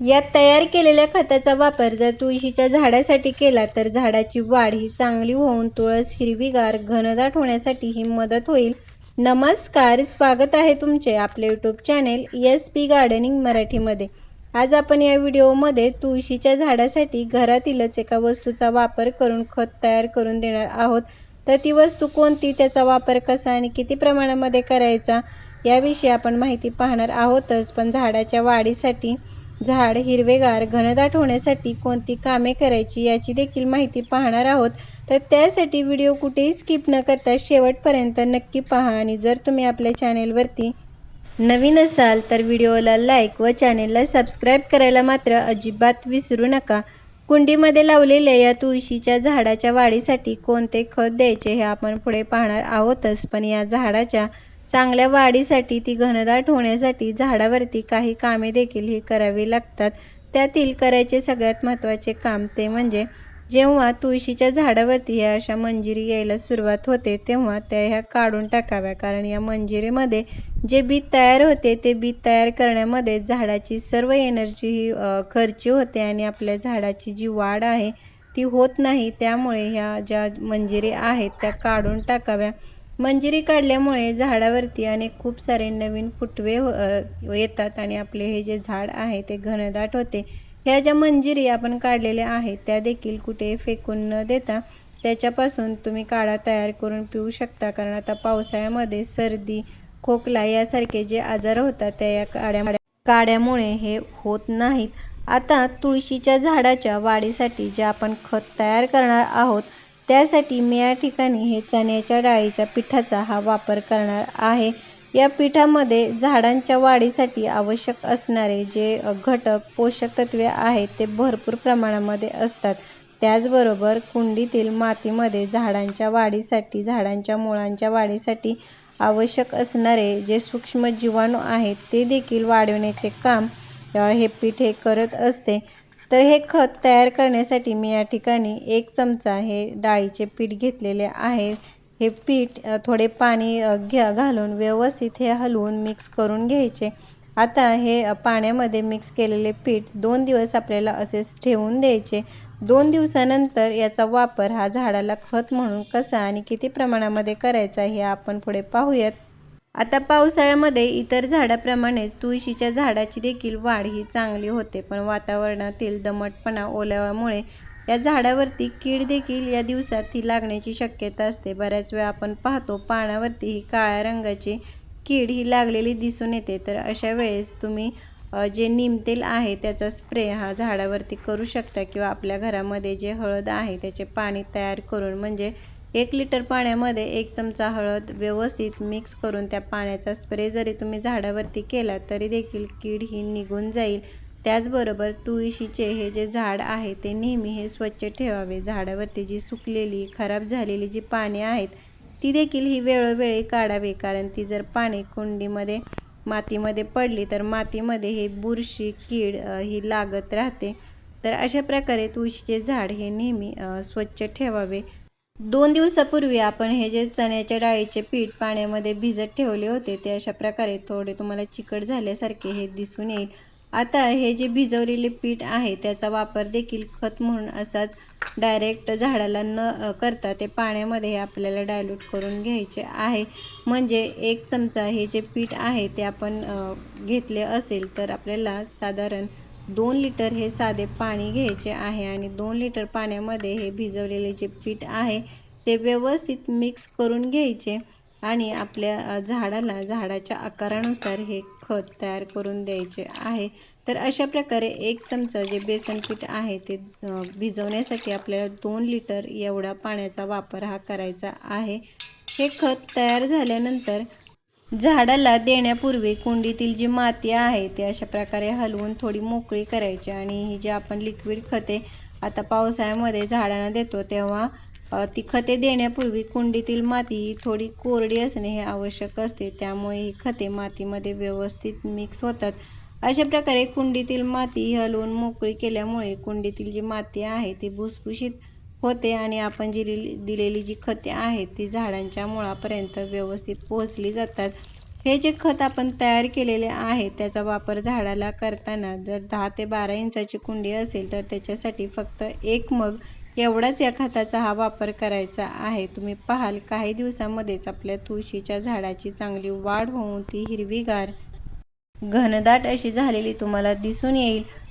यात तयार केलेल्या खताचा वापर जर तुळशीच्या झाडासाठी केला तर झाडाची वाढ ही चांगली होऊन तुळस हिरवीगार घनदाट होण्यासाठी ही मदत होईल. नमस्कार स्वागत आहे तुमचे आपले YouTube channel S P gardening मराठीमध्ये. आज आपण या व्हिडिओमध्ये तुळशीच्या झाडासाठी घरातीलच एका वस्तूचा वापर करून खत तयार करून देणार आहोत. तर ती वस्तू कोणती? त्याचा वापर कसा आणि किती प्रमाणामध्ये करायचा? याविषयी आपण माहिती पाहणार आहोतच पण झाडाच्या वाढीसाठी झाड हिरवेगार घनदाट होण्यासाठी कोणती कामे करायची याची देखील माहिती पाहणार आहोत. तर त्यासाठी व्हिडिओ कुठेही स्किप न करता शेवटपर्यंत नक्की पहा आणि जर तुम्ही आपल्या चॅनेलवरती नवीन असाल तर व्हिडिओला लाईक व चॅनेलला सबस्क्राईब करायला मात्र अजिबात विसरू नका. कुंडीमध्ये लावलेल्या या तुळशीच्या झाडाच्या वाढीसाठी कोणते खत द्यायचे हे आपण पुढे पाहणार आहोतच पण या झाडाच्या चांगल्या वाढीसाठी ती घनदाट होण्यासाठी झाडावरती काही कामे देखील ही करावी लागतात. त्यातील करायचे सगळ्यात महत्त्वाचे काम ते म्हणजे जेव्हा तुळशीच्या झाडावरती ह्या अशा मंजिरी यायला सुरुवात होते तेव्हा त्या ह्या काढून टाकाव्या. कारण या मंजिरीमध्ये जे बी तयार होते ते बी तयार करण्यामध्ये झाडाची सर्व एनर्जी ही खर्ची होते आणि आपल्या झाडाची जी वाढ आहे ती होत नाही. त्यामुळे ह्या ज्या मंजिरी आहेत त्या काढून टाकाव्या. मंजिरी काढल्यामुळे झाडावरती अनेक खूप सारे नवीन फुटवे हो- येतात आणि आपले हे जे झाड आहे ते घनदाट होते. ह्या ज्या मंजिरी आपण काढलेल्या आहेत त्या देखील कुठे फेकून न देता त्याच्यापासून तुम्ही काढा तयार करून पिऊ शकता. कारण आता पावसाळ्यामध्ये सर्दी खोकला यासारखे जे आजार होतात त्या या काड्या काड्यामुळे हे होत नाहीत. आता तुळशीच्या झाडाच्या वाढीसाठी जे आपण खत तयार करणार आहोत त्यासाठी मी या ठिकाणी हे चण्याच्या डाळीच्या पिठाचा हा वापर करणार आहे. या पिठामध्ये झाडांच्या वाढीसाठी आवश्यक असणारे जे घटक पोषक तत्वे आहेत ते भरपूर प्रमाणामध्ये असतात. त्याचबरोबर कुंडीतील मातीमध्ये झाडांच्या वाढीसाठी झाडांच्या मुळांच्या वाढीसाठी आवश्यक असणारे जे सूक्ष्म जीवाणू आहेत ते देखील वाढवण्याचे काम हे पीठ हे करत असते. तर हे खत तयार करण्यासाठी मी या ठिकाणी एक चमचा हे डाळीचे पीठ घेतलेले आहे. हे पीठ थोडे पाणी घ्या घालून व्यवस्थित हे हलवून मिक्स करून घ्यायचे. आता हे पाण्यामध्ये मिक्स केलेले पीठ दोन दिवस आपल्याला असेच ठेवून द्यायचे. दोन दिवसानंतर याचा वापर हा झाडाला खत म्हणून कसा आणि किती प्रमाणामध्ये करायचा हे आपण पुढे पाहूयात. आता पावसाळ्यामध्ये इतर झाडाप्रमाणेच तुळशीच्या झाडाची देखील वाढ ही चांगली होते पण वातावरणातील दमटपणा ओलाव्यामुळे या झाडावरती कीड देखील या दिवसात ही लागण्याची शक्यता असते. बऱ्याच वेळा आपण पाहतो पानावरती ही काळ्या रंगाची कीड ही लागलेली दिसून येते. तर अशा वेळेस तुम्ही जे तेल आहे त्याचा स्प्रे हा झाडावरती करू शकता किंवा आपल्या घरामध्ये जे हळद आहे त्याचे पाणी तयार करून म्हणजे एक लिटर पाण्यामध्ये एक चमचा हळद व्यवस्थित मिक्स करून त्या पाण्याचा स्प्रे जरी तुम्ही झाडावरती केला तरी देखील कीड ही निघून जाईल. त्याचबरोबर तुळशीचे हे जे झाड आहे ते नेहमी हे स्वच्छ ठेवावे. झाडावरती जी सुकलेली खराब झालेली जी पाने आहेत ती देखील ही वेळोवेळी काढावी. कारण ती जर पाने कुंडीमध्ये मातीमध्ये पडली तर मातीमध्ये हे बुरशी कीड ही लागत राहते. तर अशा प्रकारे तुळशीचे झाड हे नेहमी स्वच्छ ठेवावे. दोन दिवसापूर्वी आपण हे जे चण्याच्या डाळीचे पीठ पाण्यामध्ये भिजत ठेवले होते ते अशा प्रकारे थोडे तुम्हाला चिकट झाल्यासारखे हे दिसून येईल. आता हे जे भिजवलेले पीठ आहे त्याचा वापर देखील खत म्हणून असाच डायरेक्ट झाडाला न करता ते पाण्यामध्ये आपल्याला डायल्यूट करून घ्यायचे आहे. म्हणजे एक चमचा हे जे पीठ आहे ते आपण घेतले असेल तर आपल्याला साधारण दोन लिटर हे साधे पाणी घ्यायचे आहे आणि दोन लिटर पाण्यामध्ये हे भिजवलेले जे पीठ आहे ते व्यवस्थित मिक्स करून घ्यायचे आणि आपल्या झाडाला झाडाच्या आकारानुसार हे खत तयार करून द्यायचे आहे. तर अशा प्रकारे एक चमचा जे बेसन पीठ आहे ते भिजवण्यासाठी आपल्याला दोन लिटर एवढा पाण्याचा वापर हा करायचा आहे. हे खत तयार झाल्यानंतर झाडाला देण्यापूर्वी कुंडीतील जी माती आहे ती अशा प्रकारे हलवून थोडी मोकळी करायची. आणि ही जी आपण लिक्विड खते आता पावसाळ्यामध्ये झाडांना देतो तेव्हा ती खते देण्यापूर्वी कुंडीतील माती थोडी कोरडी असणे हे आवश्यक असते. त्यामुळे ही खते मातीमध्ये व्यवस्थित मिक्स होतात. अशा प्रकारे कुंडीतील माती हलवून मोकळी केल्यामुळे कुंडीतील जी माती आहे ती भुसभुशीत होते आणि आपण जी दिलेली जी खते आहेत ती झाडांच्या मुळापर्यंत व्यवस्थित पोहोचली जातात. हे जे खत आपण तयार केलेले आहे त्याचा वापर झाडाला करताना जर दहा ते बारा इंचाची कुंडी असेल तर त्याच्यासाठी फक्त एक मग एवढाच या खताचा हा वापर करायचा आहे. तुम्ही पाहाल काही दिवसामध्येच आपल्या तुळशीच्या झाडाची चांगली वाढ होऊन ती हिरवीगार घनदाट अशी झालेली तुम्हाला दिसून येईल.